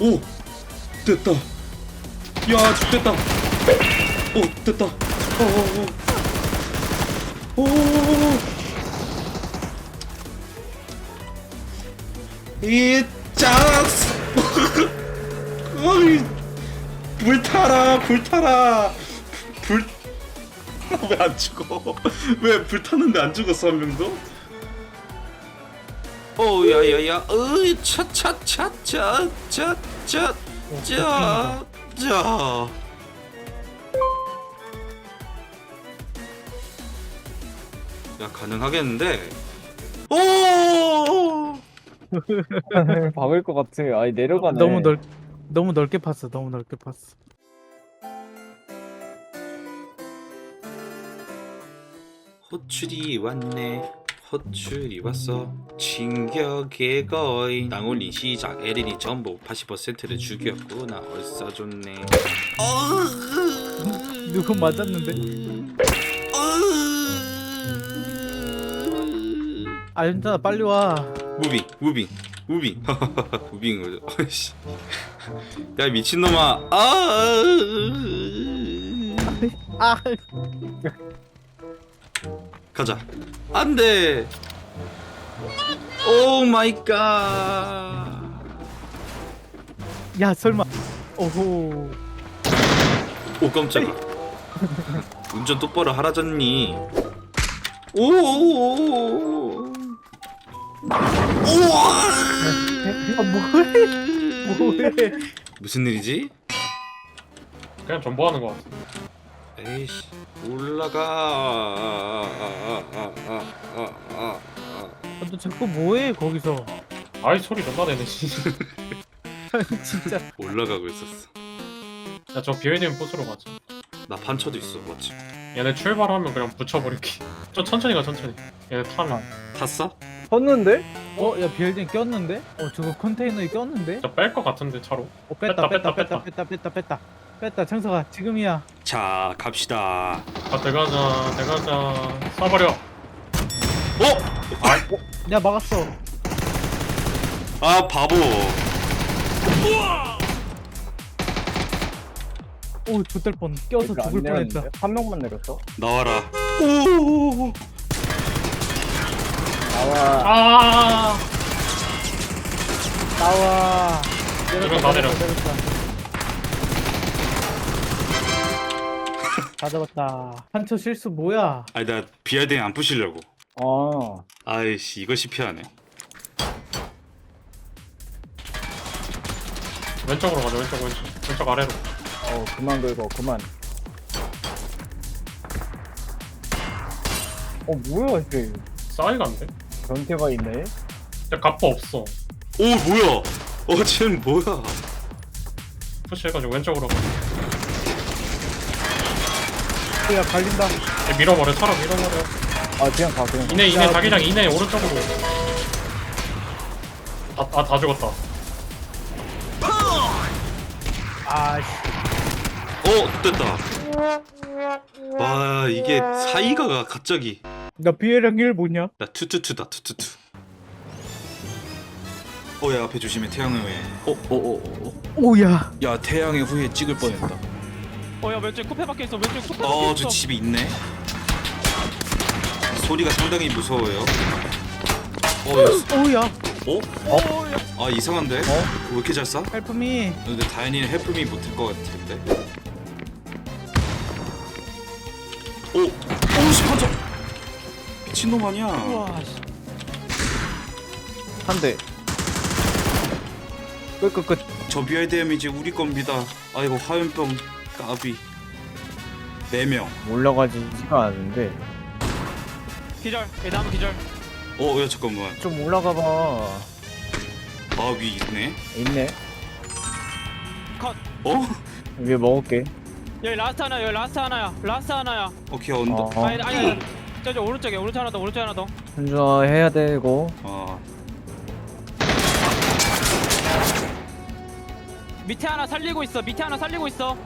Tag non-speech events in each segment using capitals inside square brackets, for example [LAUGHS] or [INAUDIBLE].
오 됐다. 야 됐다. 오 됐다. 오오오이 짜스. [LAUGHS] 어이 불타라 불타라. 불 [LAUGHS] 왜 안 죽어? [LAUGHS] 왜 불탔는데 안 죽었어 한 명도 오 야야야 으이 차차차차차차차 자. 야 가능하겠는데? 오! [LAUGHS] 박을 것 같아. 아니 내려가네. 너무 넓 너무 넓게 팠어. 너무 넓게 팠어. 호출이 왔네. 호출이 왔어. 진격의 거인. 땅올린 시작. 에린이 전부 80%를 죽였구나. 얼싸 좋네. 누구 맞았는데? 아 현준아 빨리 와. 무빙, 무빙, 무빙, [LAUGHS] 무빙 거죠. 아이씨. 야 미친놈아. 아. 아 가자. 안 돼. 오 마이 갓. 야 설마. 오호. 오 깜짝아. 운전 똑바로 하라잖니. 오오오오. 우와. 아 뭐해? 뭐해? 무슨 일이지? 그냥 전보하는 거 같아. 에이씨. 올라가. 아, 너 자꾸 뭐해 거기서? 아이 소리 존나 내네 [LAUGHS] 진짜. 올라가고 있었어. 야저 비웨님 보스로 가자. 나 반차도 있어 맞지. 얘네 출발하면 그냥 붙여버릴게. 저 천천히 가 천천히. 얘네 타면. 탔어? 컸는데? 어? 어? 야 비엘젠 꼈는데? 어 저거 컨테이너에 꼈는데? 진짜 뺄것 같은데 차로. 어 뺐다 뺐다 뺐다 뺐다 뺐다 뺐다. 뺐다, 뺐다. 창석아 지금이야. 자, 갑시다. 아 대가자 대가자 쏴버려. 어? 내가 막았어. 아, 바보. 오, 좋될 뻔. 껴서 안 죽을 뻔했다. 내렸는데? 한 명만 내렸어. 나와라. 오! 나와. 아. 나와. 이건 다 내려. 내렸다. 다 잡았다. 한처 실수 뭐야? 아니, 나 비아댕 안 부시려고. 어. 아이씨, 이것이 피하네. 왼쪽으로 가자 왼쪽 왼쪽 왼쪽 아래로. 어 그만 긁어 그만. 어 뭐야 이게 싸이가 안 돼? 변태가 있네. 야 갑바 없어. 오, 뭐야? 어, 쟤는 뭐야? 푸시해가지고 왼쪽으로 가. 야, 갈린다. 얘 밀어버려 차로 밀어버려. 아 그냥 가 그냥. 가. 이내 이내 야, 자기장 이내 오른쪽으로. 아다 죽었다. 아, 씨. 어, 됐다. 와, 이게 사이가가 갑자기. 나 비엘랑 일 뭐냐? 나 투투투다, 투투투. 어, 야, 앞에 조심해, 태양의 후예. 어, 어, 어, 어, 어. 오야. 야, 태양의 후예 찍을 뻔했다. 어야 왼쪽 쿠페 밖에 있어 왼쪽 쿠페 밖에 어, 있어 저 집에 있네. 소리가 상당히 무서워요. 어, 야, 오야. 어? 어야 아, 이상한데? 어? 왜 이렇게 잘 쏴? 헬프미. 근데 다현이는 해품이 못할 것 같은데. 오, 오, 시판자. 미친놈 아니야. 우와. 씨. 한 대. 끝끝끝. 저 비아이드엠 이제 우리 겁니다. 아이고 화염병 까비. 네 명. 올라가지가 않는데. 기절 계단 기절 어, 야 잠깐만. 좀 올라가 봐. 아위 있네. 있네. 어? 위에 먹을게. 여기 라스트 하나 여기 라스트 하나야 라스트 하나야 오케이 언더. 어. 아니 아니 저저 오른쪽에 오른쪽 하나 더 오른쪽 하나 더 현준아 해야 되고. 어. 밑에 하나 살리고 있어 밑에 하나 살리고 있어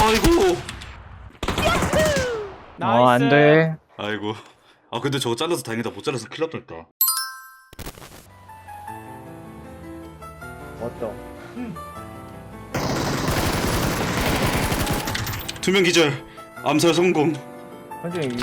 아이고. 어, 안 돼. 아이고. 아 근데 저거 잘라서 다행이다. 못 잘라서 큰일 났다. 맞죠? 투명 기절. 암살 성공. 선생님,